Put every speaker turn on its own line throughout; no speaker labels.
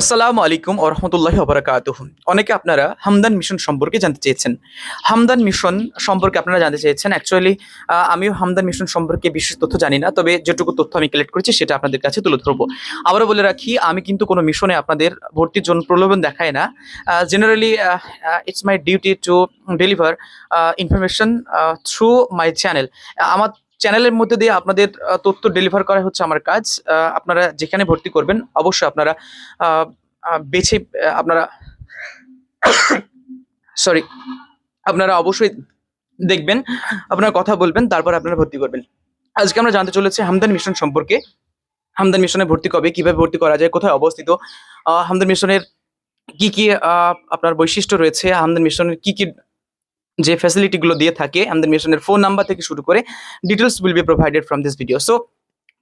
আসসালামু আলাইকুম ও রহমতুল্লাহি ওবরাকাতুহ অনেকে আপনারা হামদান মিশন সম্পর্কে জানতে চেয়েছেন। হামদান মিশন সম্পর্কে আপনারা জানতে চেয়েছেন। অ্যাকচুয়ালি আমিও হামদান মিশন সম্পর্কে বিশেষ তথ্য জানি না, তবে যেটুকু তথ্য আমি কালেক্ট করেছি সেটা আপনাদের কাছে তুলে ধরবো। আবারও বলে রাখি, আমি কিন্তু কোনো মিশনে আপনাদের ভর্তির জন্য প্রলোভন দেখায় না। Generally it's my duty to deliver information through my channel আমার চ্যানেলের মধ্যে দিয়ে আপনাদের তথ্য ডেলিভার করা হচ্ছে আমার কাজ। আপনারা যেখানে ভর্তি করবেন, অবশ্যই আপনারা বেছে আপনারা সরি আপনারা অবশ্যই দেখবেন, আপনারা কথা বলবেন, তারপর আপনারা ভর্তি করবেন। আজকে আমরা জানতে চলেছি হামদান মিশন সম্পর্কে। হামদান মিশনে ভর্তি কবে, কীভাবে ভর্তি করা যায়, কোথায় অবস্থিত? হামদান মিশনের কি কি আপনার বৈশিষ্ট্য রয়েছে? হামদান মিশনের কি কি যে ফ্যাসিলিটিগুলো দিয়ে থাকে, আমাদের মিশনের ফোন নাম্বার থেকে শুরু করে details will be provided from this video so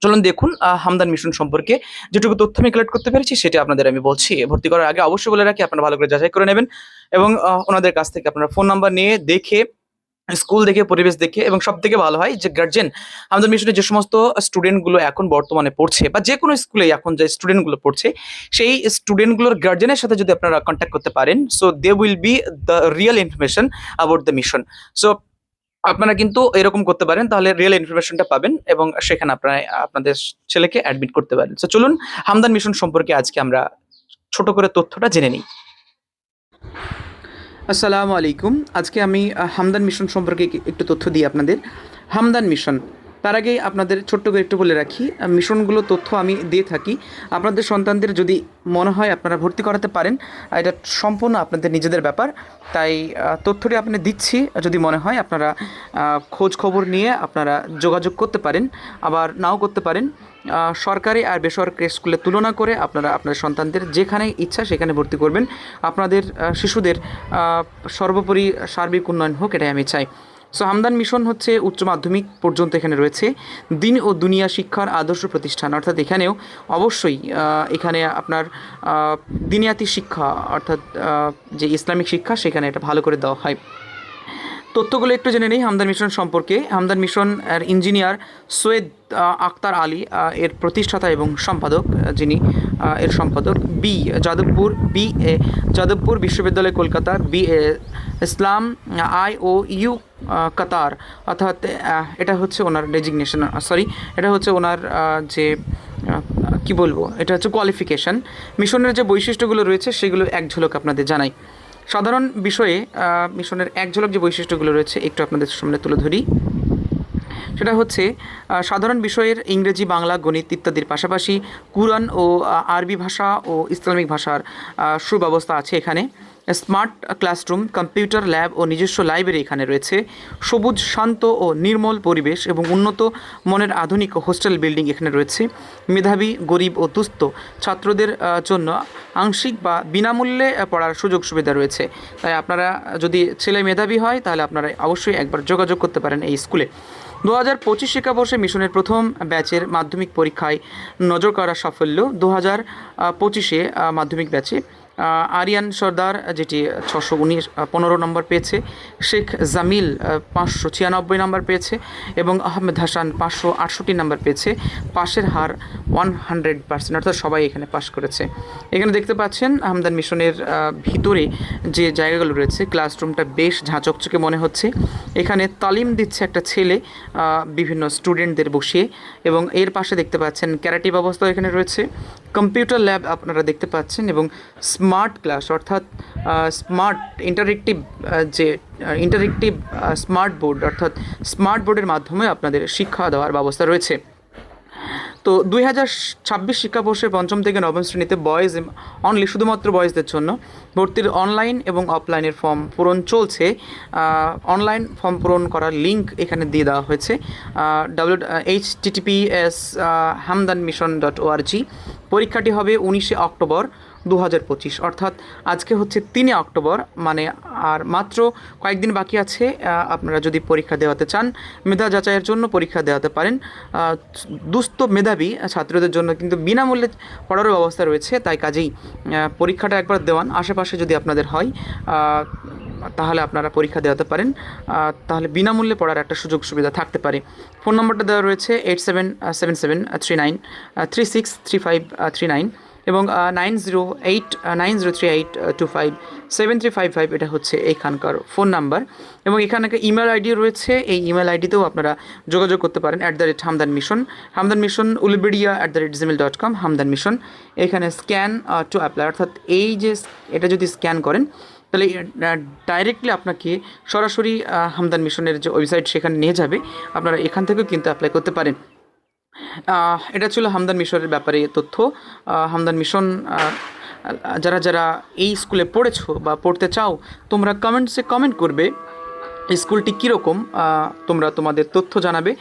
চলুন দেখুন হামদান মিশন সম্পর্কে যেটুকু তথ্য আমি কালেক্ট করতে পেরেছি, সেটা আপনাদের আমি বলছি। ভর্তি করার আগে অবশ্যই বলে রাখি, আপনারা ভালো করে যাচাই করে নেবেন এবং ওনাদের কাছ থেকে আপনারা ফোন নাম্বার নিয়ে দেখে স্কুল দেখে, পরিবেশ দেখে এবং সব থেকে ভালো হয় যে গার্জেন আমাদের মিশনে যে সমস্ত স্টুডেন্টগুলো এখন বর্তমানে পড়ছে বা যে কোনো স্কুলে এখন যে স্টুডেন্টগুলো পড়ছে, সেই স্টুডেন্টগুলোর গার্জেনের সাথে যদি আপনারা কন্ট্যাক্ট করতে পারেন so they will be the real information about the mission so আপনারা কিন্তু এরকম করতে পারেন, তাহলে রিয়েল ইনফরমেশনটা পাবেন এবং সেখানে আপনারা, আপনাদের ছেলেকে অ্যাডমিট করতে পারেন। সো চলুন হামদান মিশন সম্পর্কে আজকে আমরা ছোট করে তথ্যটা জেনে নিই। আসসালামু আলাইকুম। আজকে আমি হামদান মিশন সম্পর্কে একটু তথ্য দিই আপনাদের। হামদান মিশন তার আগে আপনাদের ছোট্ট করে একটু বলে রাখি মিশনগুলো তথ্য আমি দিয়ে থাকি। আপনাদের সন্তানদের যদি মনে হয় আপনারা ভর্তি করাতে পারেন এটা সম্পূর্ণ আপনাদের নিজেদের ব্যাপার। তাই তথ্যটি আপনি দিচ্ছি, যদি মনে হয় আপনারা খোঁজ খবর নিয়ে আপনারা যোগাযোগ করতে পারেন, আবার নাও করতে পারেন। সরকারি আর বেসরকারি স্কুলে তুলনা করে আপনারা আপনার সন্তানদের যেখানে ইচ্ছা সেখানে ভর্তি করবেন। আপনাদের শিশুদের সর্বোপরি সার্বিক উন্নয়ন হোক, এটাই আমি চাই। সো হামদান মিশন হচ্ছে উচ্চ মাধ্যমিক পর্যন্ত এখানে রয়েছে। দিন ও দুনিয়া শিক্ষার আদর্শ প্রতিষ্ঠান। অর্থাৎ এখানেও অবশ্যই এখানে আপনার দিনিয়াতি শিক্ষা, অর্থাৎ যে ইসলামিক শিক্ষা, সেখানে এটা ভালো করে দেওয়া হয়। তথ্যগুলো একটু জেনে নেই হামদান মিশন সম্পর্কে। হামদান মিশন ইঞ্জিনিয়ার সৈয়দ আক্তার আলী এর প্রতিষ্ঠাতা এবং সম্পাদক যিনি এর সম্পাদক, B, Jadavpur, B, A, Jadavpur বিশ্ববিদ্যালয় Kolkata B, A, Islam, I, O, U Qatar, অর্থাৎ এটা হচ্ছে ওনার ডেজিগনেশন সরি এটা হচ্ছে ওনার যে কি বলব, এটা হচ্ছে কোয়ালিফিকেশন মিশনের যে বৈশিষ্ট্যগুলো রয়েছে, সেগুলো এক ঝলক আপনাদের জানাই। সাধারণ বিষয়ে মিশনের এক ঝলক যে বৈশিষ্ট্যগুলো রয়েছে, একটু আপনাদের সামনে তুলে ধরি। সেটা হচ্ছে সাধারণ বিষয়ের ইংরেজি, বাংলা, গণিত ইত্যাদির পাশাপাশি কুরআন ও আরবি ভাষা ও ইসলামিক ভাষার সুব্যবস্থা আছে এখানে। স্মার্ট ক্লাসরুম কম্পিউটার ল্যাব ও নিজস্ব লাইব্রেরি এখানে রয়েছে। সবুজ, শান্ত ও নির্মল পরিবেশ এবং উন্নত মনের আধুনিক হোস্টেল বিল্ডিং এখানে রয়েছে। মেধাবী, গরিব ও দুস্থ ছাত্রদের জন্য আংশিক বা বিনামূল্যে পড়ার সুযোগ সুবিধা রয়েছে। তাই আপনারা যদি ছেলে মেধাবী হয়, তাহলে আপনারা অবশ্যই একবার যোগাযোগ করতে পারেন এই স্কুলে। দু হাজার পঁচিশ শিক্ষাবর্ষে মিশনের প্রথম ব্যাচের মাধ্যমিক পরীক্ষায় নজর করা সাফল্য। দু হাজার পঁচিশে মাধ্যমিক ব্যাচে আরিয়ান সর্দার, যেটি ছশো উনিশ পনেরো নম্বর পেয়েছে, শেখ জামিল পাঁচশো ছিয়ানব্বই নম্বর পেয়েছে এবং আহমেদ হাসান পাঁচশো আটষট্টি নম্বর পেয়েছে। পাশের হার ওয়ান হান্ড্রেড পার্সেন্ট, অর্থাৎ সবাই এখানে পাশ করেছে। এখানে দেখতে পাচ্ছেন আহমদান মিশনের ভিতরে যে জায়গাগুলো রয়েছে, ক্লাসরুমটা বেশ ঝাঁচকচকে মনে হচ্ছে। এখানে তালিম দিচ্ছে একটা ছেলে বিভিন্ন স্টুডেন্টদের বসিয়ে এবং এর পাশে দেখতে পাচ্ছেন ক্যারাটি ব্যবস্থা এখানে রয়েছে। কম্পিউটার ল্যাব আপনারা দেখতে পাচ্ছেন এবং ক্লাস, অর্থাৎ স্মার্ট ইন্টারেক্টিভ যে ইন্টারেক্টিভ স্মার্ট বোর্ড, অর্থাৎ স্মার্ট বোর্ডের মাধ্যমে আপনাদের শিক্ষা দেওয়ার ব্যবস্থা রয়েছে। তো দুই হাজার ছাব্বিশ শিক্ষাবর্ষে পঞ্চম থেকে নবম শ্রেণীতে বয়েজ অনলি শুধুমাত্র বয়েজদের জন্য ভর্তির অনলাইন এবং অফলাইনের ফর্ম পূরণ চলছে। অনলাইন ফর্ম পূরণ করার লিঙ্ক এখানে দিয়ে দেওয়া হয়েছে। W H TTPS Hamdan mission dot ORG পরীক্ষাটি হবে উনিশে অক্টোবর দু হাজার পঁচিশ, অর্থাৎ আজকে হচ্ছে তিনে অক্টোবর মানে আর মাত্র কয়েকদিন বাকি আছে আপনারা যদি পরীক্ষা দেওয়াতে চান, মেধা যাচাইয়ের জন্য পরীক্ষা দেওয়াতে পারেন। দুস্থ মেধাবী ছাত্রদের জন্য কিন্তু বিনামূল্যে পড়ারও ব্যবস্থা রয়েছে, তাই কাজেই পরীক্ষাটা একবার দেওয়ান। আশেপাশে যদি আপনাদের হয় তাহলে আপনারা পরীক্ষা দেওয়াতে পারেন তাহলে বিনামূল্যে পড়ার একটা সুযোগ সুবিধা থাকতে পারে। ফোন নম্বরটা দেওয়া রয়েছে eight seven seven seven three nine three six three five three nine এবং nine zero eight nine zero three eight two five, seven three five five এটা হচ্ছে এইখানকার ফোন নাম্বার। এবং এখানে একটা ইমেল আইডি রয়েছে, এই ইমেল আইডিতেও আপনারা যোগাযোগ করতে পারেন at the rate Hamdan mission Hamdan mission Uluberia at the rate Gmail dot com Hamdan mission এখানে স্ক্যান টু অ্যাপ্লাই অর্থাৎ এই যে এটা যদি স্ক্যান করেন, তাহলে ডাইরেক্টলি আপনাকে সরাসরি হামদান মিশনের যে ওয়েবসাইট সেখানে নিয়ে যাবে। আপনারা এখান থেকেও কিন্তু অ্যাপ্লাই করতে পারেন। এটা ছিল হামদান মিশনের ব্যাপারে তথ্য। হামদান মিশন যারা যারা এই স্কুলে পড়েছো বা পড়তে চাও, তোমরা কমেন্টসে কমেন্ট করবে স্কুলটি কীরকম তোমরা তোমাদের তথ্য জানাবে,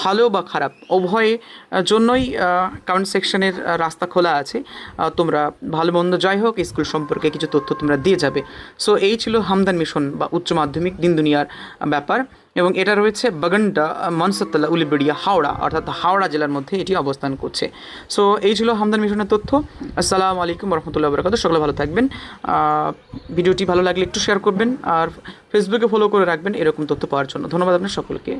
ভালো বা খারাপ। উভয় জন্যই কমেন্ট সেকশনের রাস্তা খোলা আছে। তোমরা ভালো মন্দ যাই হোক স্কুল সম্পর্কে কিছু তথ্য তোমরা দিয়ে যাবে। সো এই ছিল হামদান মিশন বা উচ্চ মাধ্যমিক দিন দুনিয়ার ব্যাপার। এবং এটা রয়েছে বাগানটা মনসতলা উলিবেড়িয়া হাওড়া, অর্থাৎ হাওড়া জেলার মধ্যে এটি অবস্থান করছে। সো এই ছিল হামদান মিশনের তথ্য। আসসালামু আলাইকুম রহমতুল্লাহ বরকাত সকলে ভালো থাকবেন। ভিডিওটি ভালো লাগলে একটু শেয়ার করবেন আর ফেসবুকে ফলো করে রাখবেন এরকম তথ্য পাওয়ার জন্য। ধন্যবাদ আপনার সকলকে।